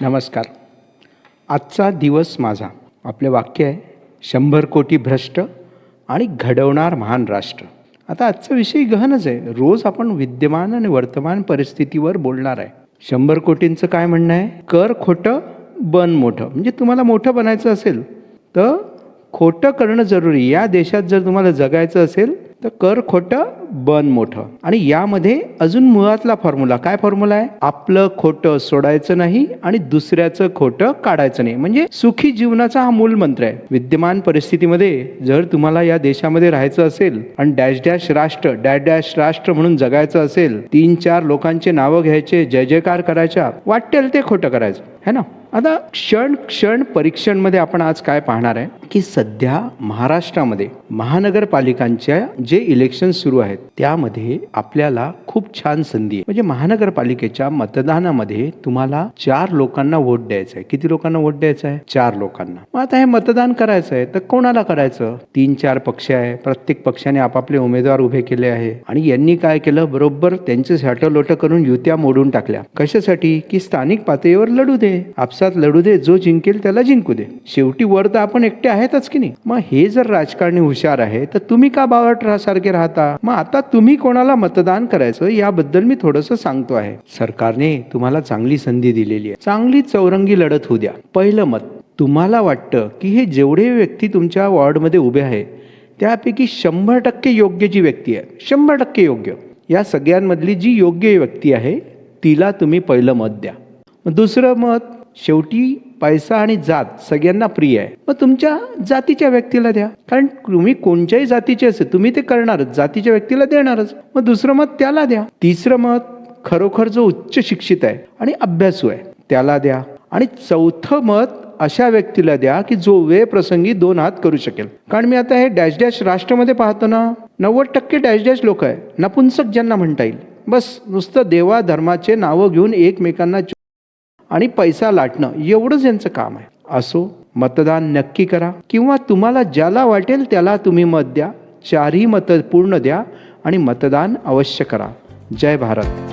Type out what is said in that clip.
नमस्कार. आजचा दिवस माझा. आपले वाक्य आहे शंभर कोटी भ्रष्ट आणि घडवणार महान राष्ट्र. आता आजचा विषय गहनच आहे. रोज आपण विद्यमान आणि वर्तमान परिस्थितीवर बोलणार आहे. शंभर कोटींचं काय म्हणणं आहे? कर खोटं बन मोठं. म्हणजे तुम्हाला मोठं बनायचं असेल तर खोटं करणं जरुरी. या देशात जर तुम्हाला जगायचं असेल तर कर खोटं बन मोठं. आणि यामध्ये अजून मुळातला फॉर्म्युला काय फॉर्म्युला आहे? आपलं खोटं सोडायचं नाही आणि दुसऱ्याचं खोटं काढायचं नाही. म्हणजे सुखी जीवनाचा हा मूल मंत्र आहे. विद्यमान परिस्थितीमध्ये जर तुम्हाला या देशामध्ये राहायचं असेल आणि डॅश डॅश राष्ट्र डॅश डॅश राष्ट्र म्हणून जगायचं असेल तीन चार लोकांचे नावं घ्यायचे जय जयकार करायच्या वाटेल ते खोटं करायचं. है ना? आता क्षण क्षण परीक्षणमध्ये आपण आज काय पाहणार आहे? की सध्या महाराष्ट्रामध्ये महानगरपालिकांच्या जे इलेक्शन सुरू आहेत त्यामध्ये आपल्याला खूप छान संधी आहे. म्हणजे महानगरपालिकेच्या मतदानामध्ये तुम्हाला चार लोकांना वोट द्यायचं आहे. किती लोकांना वोट द्यायचं आहे? चार लोकांना. मग आता हे मतदान करायचं आहे तर कोणाला करायचं? तीन चार पक्ष आहे. प्रत्येक पक्षाने आपापले उमेदवार उभे केले आहे. आणि यांनी काय केलं? बरोबर त्यांचे साठं लोट करून युत्या मोडून टाकल्या. कशासाठी? की स्थानिक पातळीवर लढू दे. आपसात लढू दे. जो जिंकेल त्याला जिंकू दे. शेवटी वर तर आपण एकटे आहेतच की नाही? मग हे जर राजकारणी हुशार आहे तर तुम्ही का बावट सारखे राहता? मग आता तुम्ही कोणाला मतदान करायचं याबद्दल मी थोडंसं सांगतो आहे. सरकारने तुम्हाला चांगली संधी दिलेली आहे. चांगली चौरंगी लढत होऊ द्या. पहिलं मत तुम्हाला वाटतं की हे जेवढे व्यक्ती तुमच्या वॉर्डमध्ये उभे आहे त्यापैकी शंभर टक्के योग्य जी व्यक्ती आहे शंभर टक्के योग्य. या सगळ्यांमधली जी योग्य व्यक्ती आहे तिला तुम्ही पहिलं मत द्या. दुसरं मत शेवटी पैसा आणि जात सगळ्यांना प्रिय आहे. मग तुमच्या जातीच्या व्यक्तीला द्या. कारण तुम्ही कोणत्याही जातीचे असेल तुम्ही ते करणारच जातीच्या व्यक्तीला देणारच. मग दुसरं मत त्याला द्या. तिसरं मत खरोखर जो उच्च शिक्षित आहे आणि अभ्यासू आहे त्याला द्या. आणि चौथं मत अशा व्यक्तीला द्या की जो वेळ प्रसंगी दोन हात करू शकेल. कारण मी आता हे डॅश डॅश राष्ट्रमध्ये पाहतो ना नव्वद टक्के डॅश डॅश लोक आहे. नपुंसक ज्यांना म्हणता येईल. बस नुसतं देवा धर्माचे नावं घेऊन एकमेकांना आणि पैसा लाटणं एवढंच यांचं काम आहे. असो मतदान नक्की करा. किंवा तुम्हाला ज्याला वाटेल त्याला तुम्ही मत द्या. चारही मतं पूर्ण द्या आणि मतदान अवश्य करा. जय भारत.